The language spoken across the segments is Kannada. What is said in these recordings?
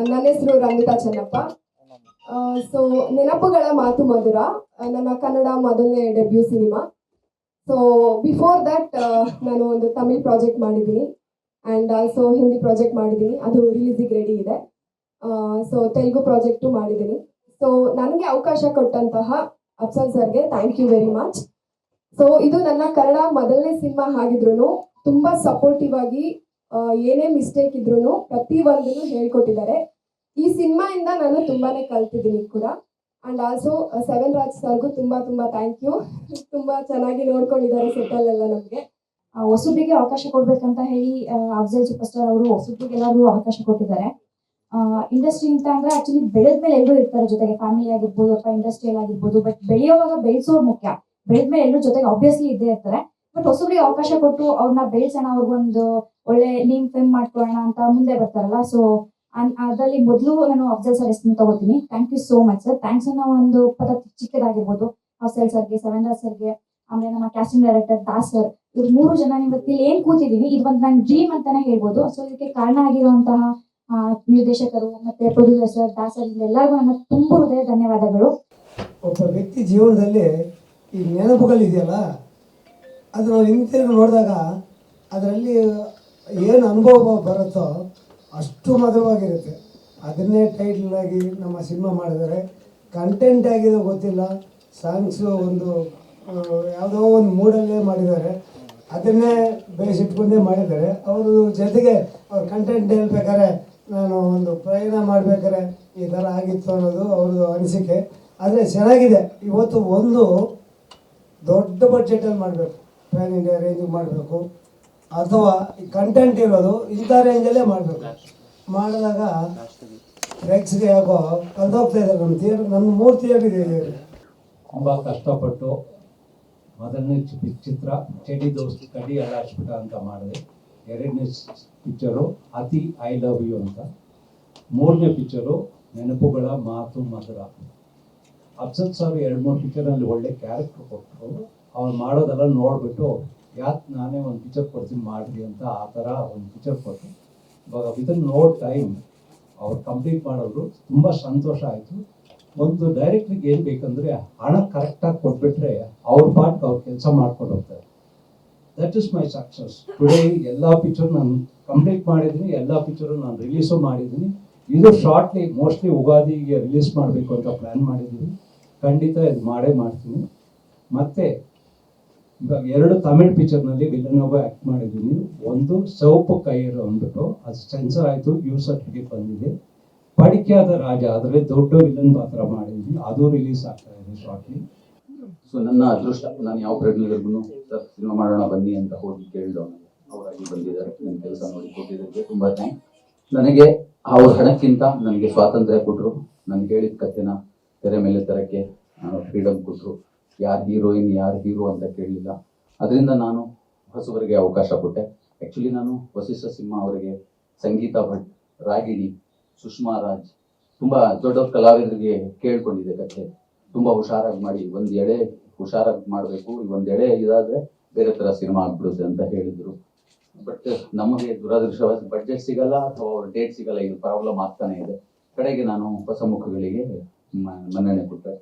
ನನ್ನ ಹೆಸರು ರಂಗಿತಾ ಚೆನ್ನಪ್ಪ. ಸೊ ನೆನಪುಗಳ ಮಾತು ಮಧುರ. ನನ್ನ ಕನ್ನಡ ಮೊದಲನೇ debut cinema so before that ನಾನು ಒಂದು ತಮಿಳ್ ಪ್ರಾಜೆಕ್ಟ್ ಮಾಡಿದ್ದೀನಿ. ಆ್ಯಂಡ್ ಆಲ್ಸೋ ಹಿಂದಿ ಪ್ರಾಜೆಕ್ಟ್ ಮಾಡಿದ್ದೀನಿ. ಅದು ರಿಲೀಸಿಗೆ ರೆಡಿ ಇದೆ. ಸೊ ತೆಲುಗು ಪ್ರಾಜೆಕ್ಟು ಮಾಡಿದ್ದೀನಿ. ಸೊ ನನಗೆ ಅವಕಾಶ ಕೊಟ್ಟಂತಹ ಅಫ್ಸಲ್ ಸರ್ಗೆ thank you very much so ಇದು ನನ್ನ ಕನ್ನಡ ಮೊದಲನೇ ಸಿನಿಮಾ ಆಗಿದ್ರು ತುಂಬಾ ಸಪೋರ್ಟಿವ್ ಆಗಿ ಏನೇ ಮಿಸ್ಟೇಕ್ ಇದ್ರು ಪ್ರತಿ ಒಂದನ್ನು ಹೇಳ್ಕೊಟ್ಟಿದ್ದಾರೆ. ಈ ಸಿನಿಮಾ ಇಂದ ನಾನು ತುಂಬಾನೇ ಕಲ್ತಿದ್ದೀನಿ ಕೂಡ. ಅಂಡ್ ಆಲ್ಸೋ ಸೆವೆನ್ ರಾಜ್ ಸರ್ಗೂ ತುಂಬಾ ತುಂಬಾ ಥ್ಯಾಂಕ್ ಯು ತುಂಬಾ ಚೆನ್ನಾಗಿ ನೋಡ್ಕೊಂಡಿದ್ದಾರೆ ಸೆಟ್ಟಲ್ಲೆಲ್ಲ ನಮಗೆ. ಆ, ಹೊಸಬ್ರಿಗೆ ಅವಕಾಶ ಕೊಡ್ಬೇಕಂತ ಹೇಳಿ ಅಫ್ಜಲ್ ಸೂಪರ್ ಸ್ಟಾರ್ ಅವರು ಹೊಸಬ್ರಿಗೆ ಎಲ್ಲರಿಗೂ ಅವಕಾಶ ಕೊಟ್ಟಿದ್ದಾರೆ. ಇಂಡಸ್ಟ್ರಿ ಅಂತ ಅಂದ್ರೆ ಆಕ್ಚುಲಿ ಬೆಳೆದ ಮೇಲೆ ಎಲ್ಲರೂ ಇರ್ತಾರೆ ಜೊತೆಗೆ. ಫ್ಯಾಮಿಲಿ ಆಗಿರ್ಬೋದು ಅಥವಾ ಇಂಡಸ್ಟ್ರಿಯಲ್ ಆಗಿರ್ಬೋದು. ಬಟ್ ಬೆಳೆಯುವಾಗ ಬೆಳೆಸೋರು ಮುಖ್ಯ. ಬೆಳೆದ ಮೇಲೆ ಎಲ್ಲರೂ ಜೊತೆಗೆ ಆಬ್ವಿಯಸ್ಲಿ ಇದ್ದೇ ಇರ್ತಾರೆ. ಬಟ್ ಹೊಸಬ್ರಿಗೆ ಅವಕಾಶ ಕೊಟ್ಟು ಅವ್ರನ್ನ ಬೆಳೆಸೋಣ ಅವ್ರಿಗೊಂದು ಒಳ್ಳೆ ನೇಮ್ ಫೇಮ್ ಮಾಡ್ಕೊಳ್ಳೋಣ ಅಂತ ಮುಂದೆ ಬರ್ತಾರಲ್ಲ. ಸೊ ಅದರಲ್ಲಿ ಮೊದಲು ನಾನು ಅಫ್ಜಲ್ ಸರ್ ಹೆಸರು ತಗೋತೀನಿ. Thank you so much sir thanks ಅನ್ನೋ ಒಂದು ಪದ ಚಿಕ್ಕದಾಗಿರ್ಬೋದು. ಅಫ್ಜಲ್ ಸರ್ಗೆ ಸವೇಂದ್ರ ಸರ್ಗೆ ಆಮೇಲೆ ನಮ್ಮ ಕ್ಯಾಸ್ಟಿಂಗ್ ಡೈರೆಕ್ಟರ್ ದಾಸ್ ಸರ್ ಇವ್ರ ಮೂರು ಜನ ಇವತ್ತು ಇಲ್ಲಿ ಏನ್ ಕೂತಿದೀನಿ, ಇದು ಒಂದು ನನ್ನ ಡ್ರೀಮ್ ಅಂತಾನೆ ಹೇಳ್ಬೋದು. ಸೊ ಇದಕ್ಕೆ ಕಾರಣ ಆಗಿರುವಂತಹ ನಿರ್ದೇಶಕರು ಮತ್ತೆ ಪ್ರೊಡ್ಯೂಸರ್ ಸರ್ ಎಲ್ಲರಿಗೂ ನನ್ನ ತುಂಬ ಹೃದಯ ಧನ್ಯವಾದಗಳು. ಒಬ್ಬ ವ್ಯಕ್ತಿ ಜೀವನದಲ್ಲಿ ಈ ನೆನಪುಗಳಿದೆಯಲ್ಲ ಅದು ನಾವು ಹಿಂತಿರುಗಿ ನೋಡಿದಾಗ ಅದರಲ್ಲಿ ಏನು ಅನುಭವ ಬರುತ್ತೋ ಅಷ್ಟು ಮಧುರವಾಗಿರುತ್ತೆ. ಅದನ್ನೇ ಟೈಟಲ್ ಆಗಿ ನಮ್ಮ ಸಿನಿಮಾ ಮಾಡಿದ್ದಾರೆ. ಕಂಟೆಂಟ್ ಆಗಿದೆ ಗೊತ್ತಿಲ್ಲ. ಸಾಂಗ್ಸು ಒಂದು ಯಾವುದೋ ಒಂದು ಮೂಡಲ್ಲೇ ಮಾಡಿದ್ದಾರೆ. ಅದನ್ನೇ ಬೇಯಿಸಿಟ್ಕೊಂಡೇ ಮಾಡಿದ್ದಾರೆ. ಅವರು ಜೊತೆಗೆ ಅವ್ರ ಕಂಟೆಂಟ್ ಹೇಳ್ಬೇಕಾದ್ರೆ ನಾನು ಒಂದು ಪ್ರಯಾಣ ಮಾಡ್ಬೇಕಾದ್ರೆ ಈ ಥರ ಆಗಿತ್ತು ಅನ್ನೋದು ಅವ್ರದ್ದು ಅನಿಸಿಕೆ. ಆದರೆ ಚೆನ್ನಾಗಿದೆ. ಇವತ್ತು ಒಂದು ದೊಡ್ಡ ಬಡ್ಜೆಟಲ್ಲಿ ಮಾಡಬೇಕು. ಪ್ಯಾನ್ ಇಂಡಿಯಾ ರೇಂಜ್ ಮಾಡಬೇಕು. ಅಥವಾ ಈ ಕಂಟೆಂಟ್ ಇರೋದು ಇಂಥ ರೇಂಜಲ್ಲೇ ಮಾಡಬೇಕು. ಮಾಡಿದಾಗ ರೆಕ್ಸ್ಗೆ ಯಾಕೋ ಕಲ್ದೋಗ್ತಾ ಇದ್ದಾರೆ ನಮ್ಮ ಥಿಯೇಟರ್ ನಮ್ಮ ಮೂರು ಥಿಯೇಟರ್ ಇದೆ ತುಂಬ ಕಷ್ಟಪಟ್ಟು ಮೊದಲನೇ ಚಿತ್ರ ಚಡಿ ದೋಸ್ತಿ ಕಡಿ ಎಲ್ಲ ಹಚ್ಬಿಟ್ಟ ಅಂತ ಮಾಡಿದೆ. ಎರಡನೇ ಪಿಕ್ಚರು ಅತಿ ಐ ಲವ್ ಯು ಅಂತ. ಮೂರನೇ ಪಿಕ್ಚರು ನೆನಪುಗಳ ಮಾತು ಮಧುರ. ಅಫ್ಸಲ್ ಸರ್ ಎರಡು ಮೂರು ಪಿಕ್ಚರಲ್ಲಿ ಒಳ್ಳೆ ಕ್ಯಾರೆಕ್ಟರ್ ಕೊಟ್ಟರು ಅವ್ರು ಮಾಡೋದೆಲ್ಲ ನೋಡಿಬಿಟ್ಟು, ಯಾಕೆ ನಾನೇ ಒಂದು ಪಿಕ್ಚರ್ ಕೊಡ್ತೀನಿ ಮಾಡಿರಿ ಅಂತ ಆ ಥರ ಒಂದು ಪಿಕ್ಚರ್ ಕೊಟ್ಟು ಇವಾಗ ವಿದಿನ್ ನೋ ಟೈಮ್ ಅವ್ರು ಕಂಪ್ಲೀಟ್ ಮಾಡೋರು ತುಂಬ ಸಂತೋಷ ಆಯಿತು. ಒಂದು ಡೈರೆಕ್ಟ್ರಿಗೆ ಏನು ಬೇಕಂದರೆ ಹಣ ಕರೆಕ್ಟಾಗಿ ಕೊಟ್ಬಿಟ್ರೆ ಅವ್ರ ಪಾಟ್ಗೆ ಅವ್ರು ಕೆಲಸ ಮಾಡ್ಕೊಂಡು ಹೋಗ್ತಾರೆ. That is my success today ಎಲ್ಲ ಪಿಕ್ಚರ್ ನಾನು ಕಂಪ್ಲೀಟ್ ಮಾಡಿದ್ದೀನಿ, ಎಲ್ಲ ಪಿಕ್ಚರು ನಾನು ರಿಲೀಸು ಮಾಡಿದ್ದೀನಿ. ಇದು ಶಾರ್ಟ್ಲಿ ಮೋಸ್ಟ್ಲಿ ಯುಗಾದಿಗೆ ರಿಲೀಸ್ ಮಾಡಬೇಕು ಅಂತ ಪ್ಲ್ಯಾನ್ ಮಾಡಿದ್ದೀನಿ. ಖಂಡಿತ ಇದು ಮಾಡೇ ಮಾಡ್ತೀನಿ. ಮತ್ತೆ ಇವಾಗ ಎರಡು ತಮಿಳ್ ಪಿಕ್ಚರ್ನಲ್ಲಿ ವಿಲನ್ ಆಗಿ ಆ್ಯಕ್ಟ್ ಮಾಡಿದ್ದೀನಿ ಒಂದು ಸೌಪು ಕೈಯರು ಅಂದ್ಬಿಟ್ಟು ಅದು ಸೆನ್ಸರ್ ಆಯಿತು ಯು ಸರ್ಟಿಫಿಕೇಟ್ ಬಂದಿದೆ. ಪಡಿಕೆಯಾದ ರಾಜ ಆದರೆ ದೊಡ್ಡ ವಿಲನ್ ಪಾತ್ರ ಮಾಡಿದ್ದೀನಿ ಅದು ರಿಲೀಸ್ ಆಗ್ತಾ ಇದೆ ಶಾರ್ಟ್ಲಿ ಸೊ ನನ್ನ ಅದೃಷ್ಟ, ನಾನು ಯಾವ ಪ್ರೊಡ್ಯೂಸರ್ಗೂ ಸರ್, ಸಿನಿಮಾ ಮಾಡೋಣ, ಬನ್ನಿ ಅಂತ ಹೋಗಿ ಕೇಳಿದವನು ಅವರಾಗಿ ಬಂದಿದ್ದಾರೆ. ನನ್ನ ಕೆಲಸ ನೋಡಿ ಕೊಟ್ಟಿದ್ದಕ್ಕೆ ತುಂಬ ಥ್ಯಾಂಕ್ಸ್ ನನಗೆ ಅವ್ರ ಹಣಕ್ಕಿಂತ ನನಗೆ ಸ್ವಾತಂತ್ರ್ಯ ಕೊಟ್ಟರು ನನಗೆ ಹೇಳಿದ ಕಥೆನ ತೆರೆ ಮೇಲೆ ತರಕ್ಕೆ ಫ್ರೀಡಮ್ ಕೊಟ್ಟರು ಯಾರು ಹೀರೋಯಿನ್ ಯಾರು ಹೀರೋ ಅಂತ ಕೇಳಲಿಲ್ಲ ಅದರಿಂದ ನಾನು ಹೊಸಬರಿಗೆ ಅವಕಾಶ ಕೊಟ್ಟೆ. ಆ್ಯಕ್ಚುಲಿ ನಾನು ವಸಿಷ್ಠ ಸಿಂಹ ಅವರಿಗೆ ಸಂಗೀತ ಭಟ್, ರಾಗಿಣಿ, ಸುಷ್ಮಾ ರಾಜ್, ತುಂಬ ದೊಡ್ಡ ಕಲಾವಿದರಿಗೆ ಕೇಳ್ಕೊಂಡಿದ್ದೆ ಕಥೆ. ತುಂಬಾ ಹುಷಾರಾಗಿ ಮಾಡಿ, ಒಂದ್ ಎಳೆ ಹುಷಾರಾಗಿ ಮಾಡಬೇಕು, ಒಂದ್ ಎಳೆ ಇದಾದ್ರೆ ಬೇರೆ ತರ ಸಿನಿಮಾ ಆಗ್ಬಿಡುತ್ತೆ ಅಂತ ಹೇಳಿದ್ರು. ಬಟ್ ನಮಗೆ ದುರದೃಷ್ಟವಾಗಿ ಬಡ್ಜೆಟ್ ಸಿಗಲ್ಲ ಅಥವಾ ಡೇಟ್ ಸಿಗಲ್ಲ ಇದು ಪ್ರಾಬ್ಲಮ್ ಆಗ್ತಾನೆ ಇದೆ. ಕಡೆಗೆ ನಾನು ಹೊಸ ಮುಖಗಳಿಗೆ ಮನ್ನಣೆ ಕೊಟ್ಟೆ.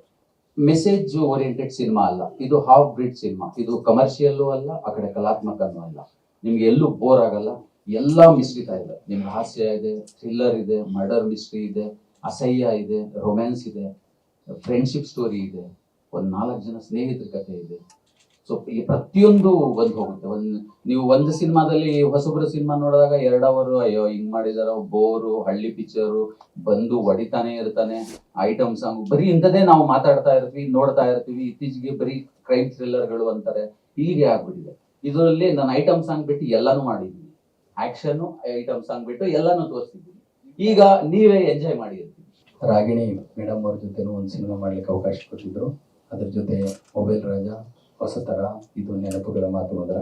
ಮೆಸೇಜ್ ಓರಿಯೆಂಟೆಡ್ ಸಿನಿಮಾ ಅಲ್ಲ. ಇದು ಹಾಫ್ ಬ್ರಿಡ್ ಸಿನಿಮಾ. ಇದು ಕಮರ್ಷಿಯಲ್ಲೂ ಅಲ್ಲ, ಆ ಕಡೆ ಕಲಾತ್ಮಕನೂ ಅಲ್ಲ. ನಿಮ್ಗೆ ಎಲ್ಲೂ ಬೋರ್ ಆಗಲ್ಲ. ಎಲ್ಲ ಮಿಶ್ರಿತ ಇದೆ. ನಿಮ್ಗೆ ಹಾಸ್ಯ ಇದೆ ಥ್ರಿಲ್ಲರ್ ಇದೆ ಮರ್ಡರ್ ಮಿಸ್ಟ್ರಿ ಇದೆ, ಅಸಹ್ಯ ಇದೆ ರೊಮ್ಯಾನ್ಸ್ ಇದೆ ಫ್ರೆಂಡ್ಶಿಪ್ ಸ್ಟೋರಿ ಇದೆ, ಒಂದ್ ನಾಲ್ಕು ಜನ ಸ್ನೇಹಿತರ ಕಥೆ ಇದೆ. ಸೊ ಈ ಪ್ರತಿಯೊಂದು ಬಂದು ಹೋಗುತ್ತೆ. ಒಂದ್, ನೀವು ಒಂದು ಸಿನಿಮಾದಲ್ಲಿ ಹೊಸಬ್ರ ಸಿನಿಮಾ ನೋಡಿದಾಗ ಎರಡ್ ಅವರ್ ಅಯ್ಯೋ, ಹಿಂಗ್ ಮಾಡಿದಾರ ಬೋರು ಹಳ್ಳಿ ಪಿಕ್ಚರು ಬಂದು ಹೊಡಿತಾನೆ ಇರ್ತಾನೆ ಐಟಮ್ ಸಾಂಗ್ ಬರೀ ಇಂಥದೇ ನಾವು ಮಾತಾಡ್ತಾ ಇರ್ತೀವಿ, ನೋಡ್ತಾ ಇರ್ತೀವಿ, ಇತ್ತೀಚೆಗೆ ಬರೀ ಕ್ರೈಮ್ ಥ್ರಿಲ್ಲರ್ಗಳು ಅಂತಾರೆ, ಹೀಗೆ ಆಗ್ಬಿಟ್ಟಿದೆ. ಇದರಲ್ಲಿ ನಾನು ಐಟಮ್ ಸಾಂಗ್ ಬಿಟ್ಟು ಎಲ್ಲಾನು ಮಾಡಿದ್ದೀನಿ. ಆಕ್ಷನ್ ಐಟಮ್ ಸಾಂಗ್ ಬಿಟ್ಟು ಎಲ್ಲಾನು ತೋರಿಸಿದ್ದೀನಿ. ಈಗ ನೀವೇ ಎಂಜಾಯ್ ಮಾಡಿರ್ತೀವಿ ರಾಗಿಣಿ ಮೇಡಮ್ ಅವ್ರ ಜೊತೆನೂ ಒಂದು ಸಿನಿಮಾ ಮಾಡ್ಲಿಕ್ಕೆ ಅವಕಾಶ ಕೊಟ್ಟಿದ್ರು. ಅದ್ರ ಜೊತೆ ಮೊಬೈಲ್ ರಾಜ ಹೊಸತರ ಇದು ನೆನಪುಗಳ ಮಾತು ಅದರ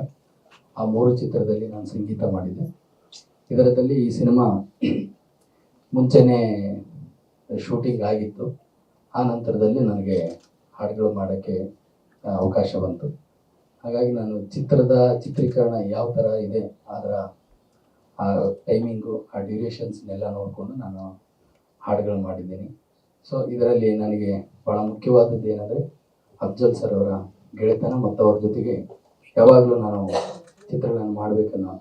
ಆ ಮೂರು ಚಿತ್ರದಲ್ಲಿ ನಾನು ಸಂಗೀತ ಮಾಡಿದ್ದೆ. ಇದರದಲ್ಲಿ ಈ ಸಿನಿಮಾ ಮುಂಚೆನೇ ಶೂಟಿಂಗ್ ಆಗಿತ್ತು. ಆ ನಂತರದಲ್ಲಿ ನನಗೆ ಹಾಡುಗಳು ಮಾಡೋಕ್ಕೆ ಅವಕಾಶ ಬಂತು. ಹಾಗಾಗಿ ನಾನು ಚಿತ್ರದ ಚಿತ್ರೀಕರಣ ಯಾವ ಥರ ಇದೆ, ಅದರ, ಆ ಟೈಮಿಂಗು ಆ ಡ್ಯೂರೇಷನ್ಸ್ನೆಲ್ಲ ನೋಡಿಕೊಂಡು ನಾನು ಹಾಡುಗಳು ಮಾಡಿದ್ದೀನಿ. ಸೊ ಇದರಲ್ಲಿ ನನಗೆ ಭಾಳ ಮುಖ್ಯವಾದದ್ದು ಏನಂದರೆ, ಅಫ್ಜಲ್ ಸರ್ ಅವರ ಗೆಳೆತನ ಮತ್ತು ಅವ್ರ ಜೊತೆಗೆ ಯಾವಾಗಲೂ ನಾನು ಚಿತ್ರಗಳನ್ನು ಮಾಡಬೇಕನ್ನೋ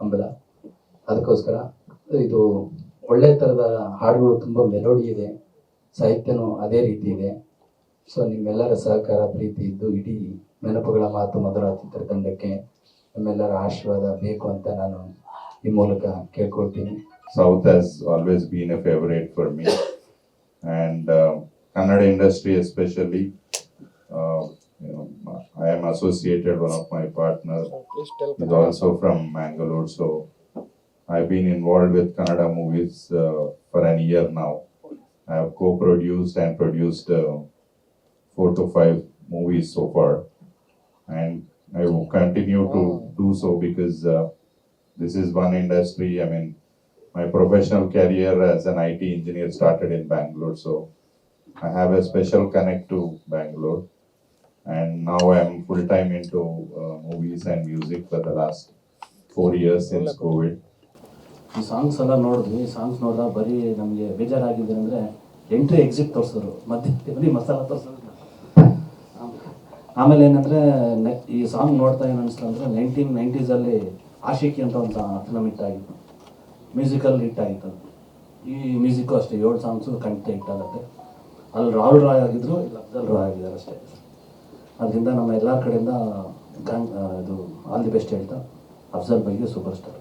ಹಂಬಲ. ಅದಕ್ಕೋಸ್ಕರ ಇದು ಒಳ್ಳೆ ಥರದ ಹಾಡುಗಳು ತುಂಬ ಮೆಲೋಡಿ ಇದೆ, ಸಾಹಿತ್ಯನೂ ಅದೇ ರೀತಿ ಇದೆ. ಸೊ ನಿಮ್ಮೆಲ್ಲರ ಸಹಕಾರ, ಪ್ರೀತಿ ಇದ್ದು ಇಡೀ ನೆನಪುಗಳ ಮಾತು ಮಧುರ ಚಿತ್ರತಂಡಕ್ಕೆ ನಿಮ್ಮೆಲ್ಲರ ಆಶೀರ್ವಾದ ಬೇಕು ಅಂತ ನಾನು ಈ ಮೂಲಕ ಕೇಳ್ಕೊಳ್ತೀನಿ. South has always been a favourite for me and Kannada industry industry associated, one of my partners is also from Mangalore. So I've been involved with Kannada movies uh, for an year now. I have co-produced and produced uh, four to five movies so far. And I will continue to do so because uh, this is one industry, I mean, my professional career as an IT engineer started in Bangalore, so I have a special connect to Bangalore. And now I'm full time into uh, movies and music for the last four years since COVID. ಈ ಸಾಂಗ್ಸ್ ಎಲ್ಲ ನೋಡಿದ್ವಿ. ಈ ಸಾಂಗ್ಸ್ ನೋಡಿದಾಗ ಬರೀ ನಮಗೆ ಬೇಜಾರಾಗಿದೆ ಅಂದರೆ ಎಂಟ್ರಿ ಎಕ್ಸಿಟ್ ತೋರಿಸಿದ್ರು. ಮಧ್ಯೆ ಬರೀ ಮಸಾಲ ತೋರಿಸಿದ್ರು. ಆಮೇಲೆ ಏನಂದರೆ ಈ ಸಾಂಗ್ ನೋಡ್ತಾ ಏನು ಅನಿಸ್ತು ಅಂದರೆ ನೈನ್ಟೀನ್ ನೈಂಟೀಸಲ್ಲಿ ಆಶಿಕಿ ಅಂತ ಒಂದು ಫಿಲಮ್ ಹಿಟ್ ಆಗಿತ್ತು. ಮ್ಯೂಸಿಕಲ್ ಹಿಟ್ ಆಗಿತ್ತು ಅದು. ಈ ಮ್ಯೂಸಿಕ್ಕು ಅಷ್ಟೇ ಏಳು ಸಾಂಗ್ಸು ಕಂಠ ಹಿಟ್ ಆಗುತ್ತೆ. ಅಲ್ಲಿ ರಾಹುಲ್ ರಾಯ್ ಆಗಿದ್ರು ಇಲ್ಲಿ ಅಫ್ಜಲ್ ರಾಯ್ ಆಗಿದ್ದಾರೆ ಅಷ್ಟೇ. ಅದರಿಂದ ನಮ್ಮ ಎಲ್ಲ ಕಡೆಯಿಂದ ಇದು ಆಲ್ ದಿ ಬೆಸ್ಟ್ ಹೇಳ್ತಾ ಅಫ್ಜಲ್ ಬೈಗೆ ಸೂಪರ್ ಸ್ಟಾರ್